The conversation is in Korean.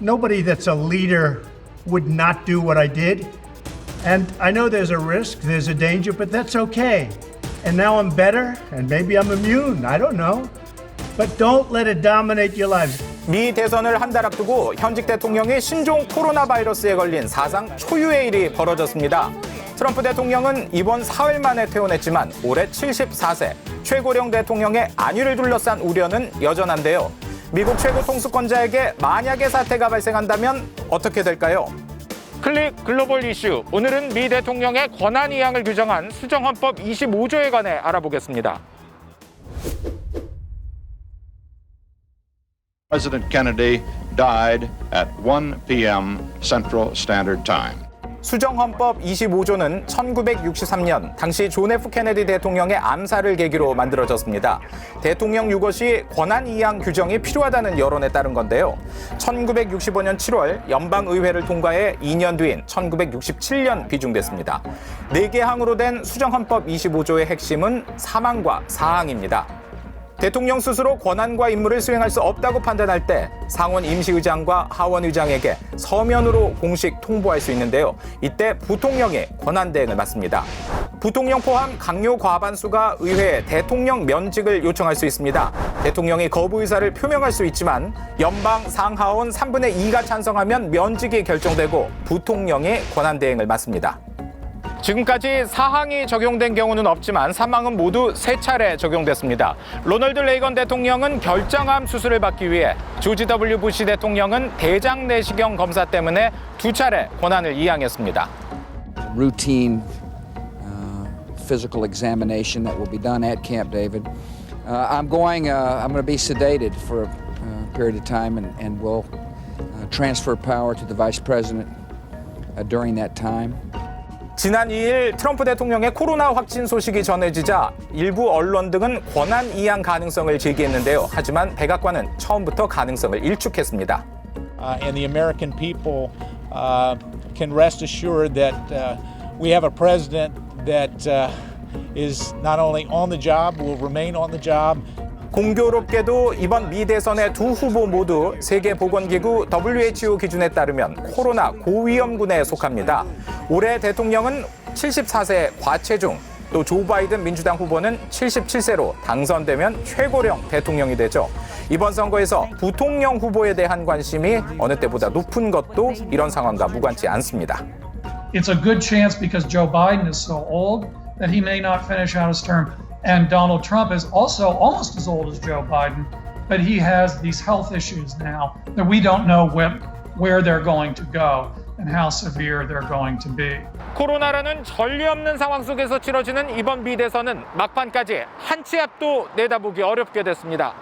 nobody that's a leader would not do what I did. And I know there's a risk, there's a danger, but that's okay. And now I'm better, and maybe I'm immune. I don't know. But don't let it dominate your lives. 미 대선을 한 달 앞두고 현직 대통령이 신종 코로나 바이러스에 걸린 사상 초유의 일이 벌어졌습니다. 트럼프 대통령은 이번 사흘 만에 퇴원했지만 올해 74세 최고령 대통령의 안위를 둘러싼 우려는 여전한데요. 미국 최고 통수권자에게 만약의 사태가 발생한다면 어떻게 될까요? 클릭 글로벌 이슈 오늘은 미 대통령의 권한 이양을 규정한 수정헌법 25조에 관해 알아보겠습니다. President Kennedy died at 1 p.m. Central Standard Time. 수정헌법 25조는 1963년 당시 존 F 케네디 대통령의 암살을 계기로 만들어졌습니다. 대통령 유거 시 권한 이양 규정이 필요하다는 여론에 따른 건데요. 1965년 7월 연방의회를 통과해 2년 뒤인 1967년 비중됐습니다. 4개 항으로 된 수정헌법 25조의 핵심은 사망과 사항입니다. 대통령 스스로 권한과 임무를 수행할 수 없다고 판단할 때 상원 임시의장과 하원 의장에게 서면으로 공식 통보할 수 있는데요. 이때 부통령이 권한 대행을 맡습니다. 부통령 포함 강요 과반수가 의회에 대통령 면직을 요청할 수 있습니다. 대통령이 거부 의사를 표명할 수 있지만 연방 상하원 3분의 2가 찬성하면 면직이 결정되고 부통령이 권한 대행을 맡습니다. 지금까지 사항이 적용된 경우는 없지만 사망은 모두 세 차례 적용됐습니다. 로널드 레이건 대통령은 결장암 수술을 받기 위해 조지 W 부시 대통령은 대장 내시경 검사 때문에 두 차례 권한을 이양했습니다. routine uh, physical examination that will be done at Camp David. Uh, I'm going. Uh, I'm going to be sedated for a uh, period of time, and, and will uh, transfer power to the vice president uh, during that time. 지난 2일 트럼프 대통령의 코로나 확진 소식이 전해지자 일부 언론 등은 권한 이양 가능성을 제기했는데요. 하지만 백악관은 처음부터 가능성을 일축했습니다. uh, and the American people uh, can rest assured that uh, we have a president that uh, is not only on the job, will remain on the job, 공교롭게도 이번 미 대선의 두 후보 모두 세계보건기구 WHO 기준에 따르면 코로나 고위험군에 속합니다. 올해 대통령은 74세 과체중, 또 조 바이든 민주당 후보는 77세로 당선되면 최고령 대통령이 되죠. 이번 선거에서 부통령 후보에 대한 관심이 어느 때보다 높은 것도 이런 상황과 무관치 않습니다. it's a good chance because Joe Biden is so old that he may not finish out his term. And Donald Trump is also almost as old as Joe Biden, but he has these health issues now that we don't know where, where they're going to go and how severe they're going to be. 코로나라는 전례 없는 상황 속에서 치러지는 이번 미 대선은 막판까지 한 치 앞도 내다보기 어렵게 됐습니다.